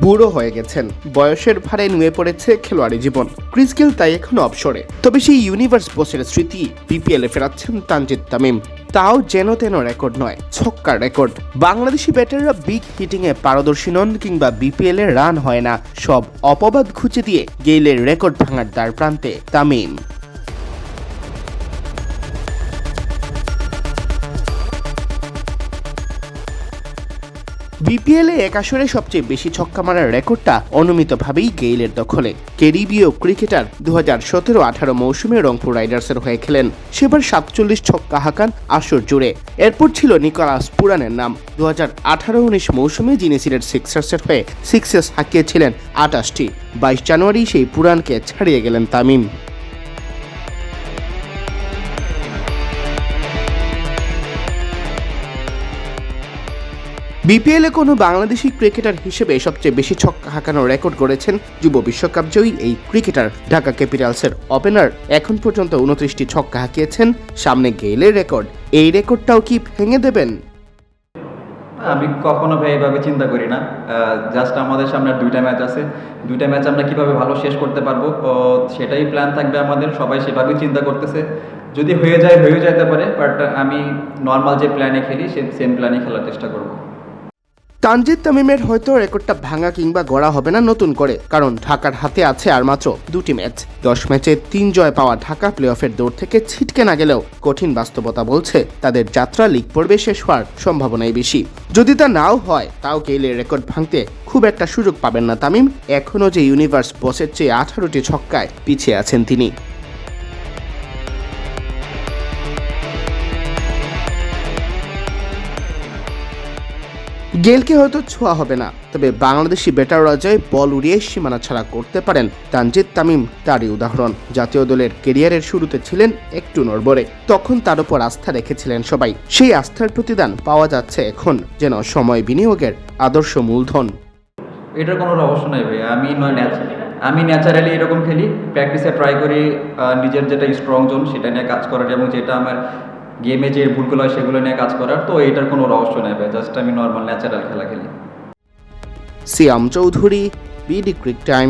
বুড়ো হয়ে গেছেন। বয়সের ভারে নুয়ে পড়েছে খেলোয়াড়ি জীবন। ক্রিস গেল তাই এখনও অবসরে। তবে সেই ইউনিভার্স বসের স্মৃতি বিপিএলে ফেরাচ্ছেন তানজিদ তামিম। তাও যেন তেন রেকর্ড নয়, ছক্কার রেকর্ড। বাংলাদেশি ব্যাটাররা বিগ হিটিং এ পারদর্শী নন কিংবা বিপিএল রান হয় না। সব অপবাদ খুঁজে দিয়ে গেইলের রেকর্ড ভাঙার দ্বার প্রান্তে তামিম। বিপিএল এক আসরে সবচেয়ে বেশি ছক্কা মারার রেকর্ডটা অনুমিতভাবেই গেইলের দখলে। ক্যারিবীয় ক্রিকেটার দু হাজার সতেরো আঠারো মৌসুমে রংপুর রাইডার্সের হয়ে খেলেন। সেবার সাতচল্লিশ ছক্কা হাঁকান আসর জুড়ে। এরপর ছিল নিকোলাস পুরানের নাম। দু হাজার আঠারো উনিশ মৌসুমে যিনি সিলেট সিক্সার্সের হয়ে সিক্সেস হাঁকিয়েছিলেন আটাশটি। বাইশ জানুয়ারি সেই পুরানকে ছাড়িয়ে গেলেন তামিম। বিপিএল এ কোনো বাংলাদেশি ক্রিকেটার হিসেবে সবচেয়ে বেশি ছক্কা হাঁকানোর রেকর্ড করেছেন যুব বিশ্বকাপ জয়ী এই ক্রিকেটার। ঢাকা ক্যাপিটালসের ওপেনার এখন পর্যন্ত উনত্রিশটি ছক্কা হাঁকিয়েছেন। সামনে গেইলের রেকর্ড। এই রেকর্ডটাও কি ভেঙে দেবেন? আমি কখনো ভাই এভাবে চিন্তা করি না। জাস্ট আমাদের সামনে দুইটা ম্যাচ আছে। দুইটা ম্যাচ আমরা কীভাবে ভালো শেষ করতে পারব সেটাই প্ল্যান থাকবে আমাদের। সবাই সেভাবেই চিন্তা করতেছে। যদি হয়ে যায় হয়ে যেতে পারে বাট আমি নর্মাল যে প্ল্যানে খেলি, সে সেম প্ল্যানে খেলার চেষ্টা করব। তানজিদ তামিমের হয়তো রেকর্ডটা ভাঙা কিংবা গড়া হবে না নতুন করে, কারণ ঢাকার হাতে আছে আর মাত্র দুটি ম্যাচ। দশ ম্যাচে তিন জয় পাওয়া ঢাকা প্লে অফের দৌড় থেকে ছিটকে না গেলেও কঠিন বাস্তবতা বলছে তাদের যাত্রা লিগ পর্বে শেষ হওয়ার সম্ভাবনাই বেশি। যদি তা নাও হয়, তাও কেইলের রেকর্ড ভাঙতে খুব একটা সুযোগ পাবেন না তামিম, এখনও যে ইউনিভার্স বসের চেয়ে আঠারোটি ছক্কায় পিছিয়ে আছেন তিনি। গেলকে হয়তো ছোঁয়া হবে না, তবে বাংলাদেশি ব্যাটাররা জয় বল উড়িয়ে সীমানা ছাড়া করতে পারেন তানজিদ তামিম, তারই উদাহরণ। জাতীয় দলের কেরিয়ারের শুরুতে ছিলেন একটু নড়বড়ে, তখন তার উপর আস্থা রেখেছিলেন সবাই। সেই আস্থার প্রতিদান পাওয়া যাচ্ছে এখন, যেন সময় বিনিয়োগের আদর্শ মূলধন। এটার কোনো রহস্য নাই ভাই, আমি নয় আমি ন্যাচারালি এরকম খেলি, প্র্যাকটিসে ট্রাই করি নিজের যেটা স্ট্রং জোন সেটা নিয়ে কাজ করার এবং যেটা আমার গেমে যে ভুলগুলো হয় সেগুলো নিয়ে কাজ করার, তো এটার কোনো রহস্য নেই জাস্ট আমি নর্মাল ন্যাচারাল খেলা খেলি। Siam Chowdhury BD cric time